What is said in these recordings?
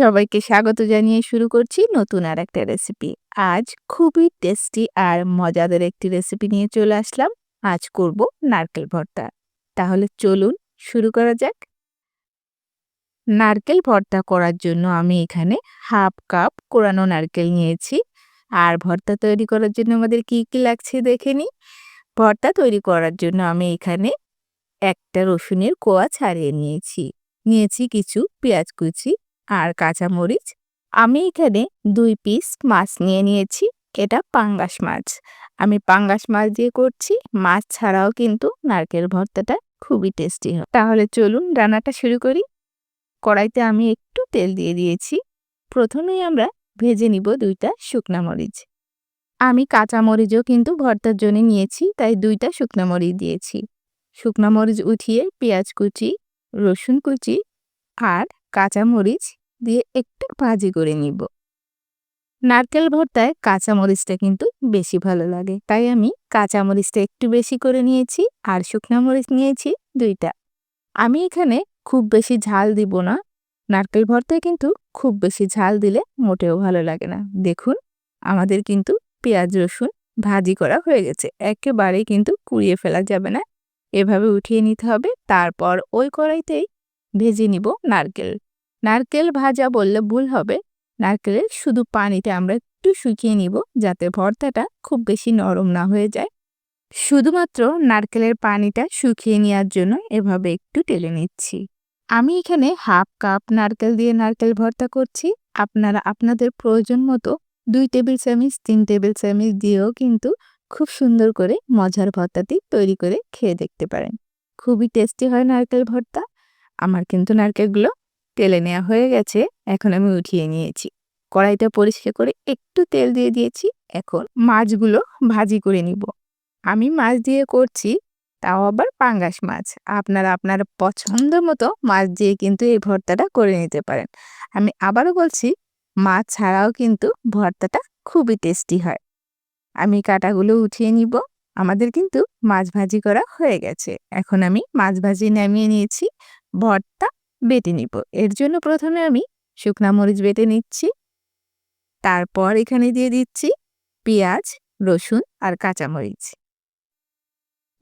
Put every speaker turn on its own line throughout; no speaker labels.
সবাইকে স্বাগত জানিয়ে শুরু করছি নতুন আর একটা রেসিপি আজ খুবই টেস্টি আর মজাদার একটি রেসিপি নিয়ে চলে আসলাম। আজ করব নারকেল ভর্তা। তাহলে চলুন শুরু করা যাক। নারকেল ভর্তা করার জন্য আমি এখানে হাফ কাপ কোরানো নারকেল নিয়েছি। আর ভর্তা তৈরি করার জন্য আমাদের কি কি লাগছে দেখে নিই। ভর্তা তৈরি করার জন্য আমি এখানে একটা রসুনের কোয়া ছাড়িয়ে নিয়েছি। নিয়েছি কিছু পেঁয়াজ কুচি আর কাঁচামরিচ, আমি এখানে দুই পিস মাছ নিয়ে নিয়েছি, এটা পাঙ্গাস মাছ। আমি পাঙ্গাস মাছ দিয়ে করছি, মাছ ছাড়াও কিন্তু নারকেল ভর্তাটা খুবই টেস্টি হয়। তাহলে চলুন রান্নাটা শুরু করি। কড়াইতে আমি একটু তেল দিয়ে দিয়েছি। প্রথমেই আমরা ভেজে নিব দুইটা শুকনা মরিচ। আমি কাঁচা মরিচও কিন্তু ভর্তার জন্য নিয়েছি, তাই দুইটা শুকনা মরিচ দিয়েছি। শুকনা মরিচ উঠিয়ে পেঁয়াজ কুচি, রসুন কুচি আর কাঁচামরিচ দিয়ে একটু ভাজি করে নিব। নারকেল ভর্তায় কাঁচামরিচটা কিন্তু বেশি ভালো লাগে। তাই আমি কাঁচামরিচটা একটু বেশি করে নিয়েছি আর শুকনো মরিচ নিয়েছি দুইটা। আমি এখানে খুব বেশি ঝাল দিব না। নারকেল ভর্তায় কিন্তু খুব বেশি ঝাল দিলে মোটেও ভালো লাগে না। দেখুন, আমাদের কিন্তু পেঁয়াজ, রসুন ভাজি করা হয়ে গেছে। একেবারেই কিন্তু কুড়িয়ে ফেলা যাবে না। এভাবে উঠিয়ে নিতে হবে। তারপর ওই কড়াইতেই ভেজে নিব নারকেল। নারকেল ভাজা বললে ভুল হবে। নারকেলের শুধু পানিটা আমরা একটু শুকিয়ে নিব যাতে ভর্তাটা খুব বেশি নরম না হয়ে যায়। শুধুমাত্র নারকেলের পানিটা শুকিয়ে নেওয়ার জন্য এভাবে একটু টেলে নিচ্ছি। আমি এখানে হাফ কাপ নারকেল দিয়ে নারকেল ভর্তা করছি। আপনারা আপনাদের প্রয়োজন মতো দুই টেবিল চামিচ, তিন টেবিল চামিচ দিয়েও কিন্তু খুব সুন্দর করে মজার ভর্তাটি তৈরি করে খেয়ে দেখতে পারেন। খুবই টেস্টি হয় নারকেল ভর্তা। আমার কিন্তু নারকেলগুলো তেলে নেওয়া হয়ে গেছে, এখন আমি উঠিয়ে নিয়েছি। কড়াইটা পরিষ্কার করে একটু তেল দিয়ে দিয়েছি, এখন মাছগুলো ভাজি করে নিব। আমি মাছ দিয়ে করছি, তাও আবার পাঙ্গাস মাছ। আপনারা আপনার পছন্দ মতো মাছ দিয়ে কিন্তু এই ভর্তাটা করে নিতে পারেন। আমি আবারও বলছি, মাছ ছাড়াও কিন্তু ভর্তাটা খুবই টেস্টি হয়। আমি কাটাগুলো উঠিয়ে নিব। আমাদের কিন্তু মাছ ভাজি করা হয়ে গেছে। এখন আমি মাছ ভাজি নামিয়ে নিয়েছি। ভর্তা বেটে নিব। এর জন্য প্রথমে আমি শুকনা মরিচ বেটে নিচ্ছি। তারপর এখানে দিয়ে দিচ্ছি পেঁয়াজ, রসুন আর কাঁচামরিচ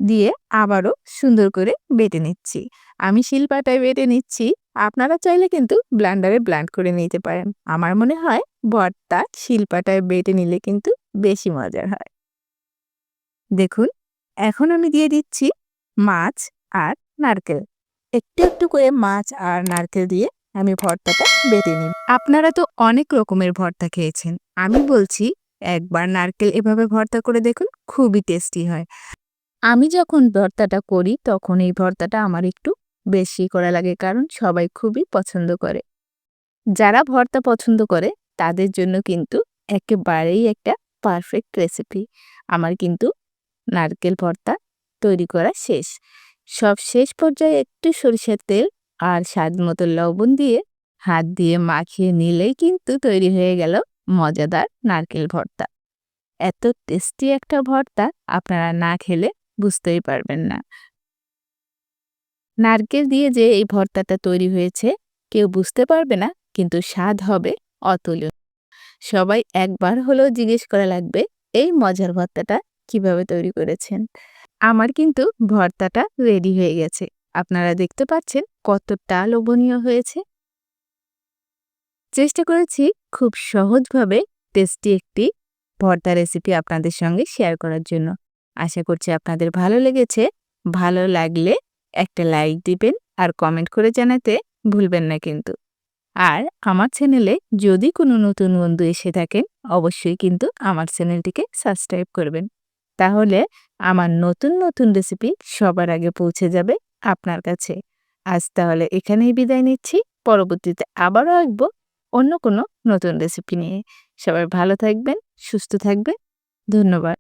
দিয়ে আবারও সুন্দর করে বেটে নিচ্ছি। আমি শিলপাটায় বেটে নিচ্ছি। আপনারা চাইলে কিন্তু ব্লান্ডারে ব্লান্ড করে নিতে পারেন। আমার মনে হয় ভর্তা শিলপাটায় বেটে নিলে কিন্তু বেশি মজার হয়। দেখুন, এখন আমি দিয়ে দিচ্ছি মাছ আর নারকেল। একটু একটু করে মাছ আর নারকেল দিয়ে আমি ভর্তাটা বেটে নিই আপনারা তো অনেক রকমের ভর্তা খেয়েছেন। আমি বলছি, একবার নারকেল এভাবে ভর্তা করে দেখুন, খুবই টেস্টি হয়। আমি যখন ভর্তাটা করি, তখন এই ভর্তাটা আমার একটু বেশি করা লাগে, কারণ সবাই খুবই পছন্দ করে। যারা ভর্তা পছন্দ করে, তাদের জন্য কিন্তু একেবারেই একটা পারফেক্ট রেসিপি আমার কিন্তু নারকেল ভর্তা তৈরি করা শেষ। সব শেষ পর্যায়ে একটু সরিষার তেল আর স্বাদ মতো লবণ দিয়ে হাত দিয়ে মাখিয়ে নিলেই কিন্তু তৈরি হয়ে গেল মজাদার নারকেল ভর্তা। এত টেস্টি একটা ভর্তা আপনারা না খেলে বুঝতেই পারবেন না। নারকেল দিয়ে যে এই ভর্তাটা তৈরি হয়েছে কেউ বুঝতে পারবে না, কিন্তু স্বাদ হবে অতুলনীয়। সবাই একবার হলেও জিজ্ঞেস করা লাগবে, এই মজার ভর্তাটা কীভাবে তৈরি করেছেন? আমার কিন্তু ভর্তাটা রেডি হয়ে গেছে। আপনারা দেখতে পাচ্ছেন কতটা লোভনীয় হয়েছে। চেষ্টা করেছি খুব সহজভাবে টেস্টি একটি ভর্তা রেসিপি আপনাদের সঙ্গে শেয়ার করার জন্য। আশা করছি আপনাদের ভালো লেগেছে। ভালো লাগলে একটা লাইক দিবেন আর কমেন্ট করে জানাতে ভুলবেন না কিন্তু। আর আমার চ্যানেলে যদি কোনো নতুন বন্ধু এসে থাকেন, অবশ্যই কিন্তু আমার চ্যানেলটিকে সাবস্ক্রাইব করবেন। তাহলে আমার নতুন নতুন রেসিপি সবার আগে পৌঁছে যাবে আপনার কাছে। আজ তাহলে এখানেই বিদায় নিচ্ছি। পরবর্তীতে আবারও আসব অন্য কোনো নতুন রেসিপি নিয়ে। সবাই ভালো থাকবেন, সুস্থ থাকবেন। ধন্যবাদ।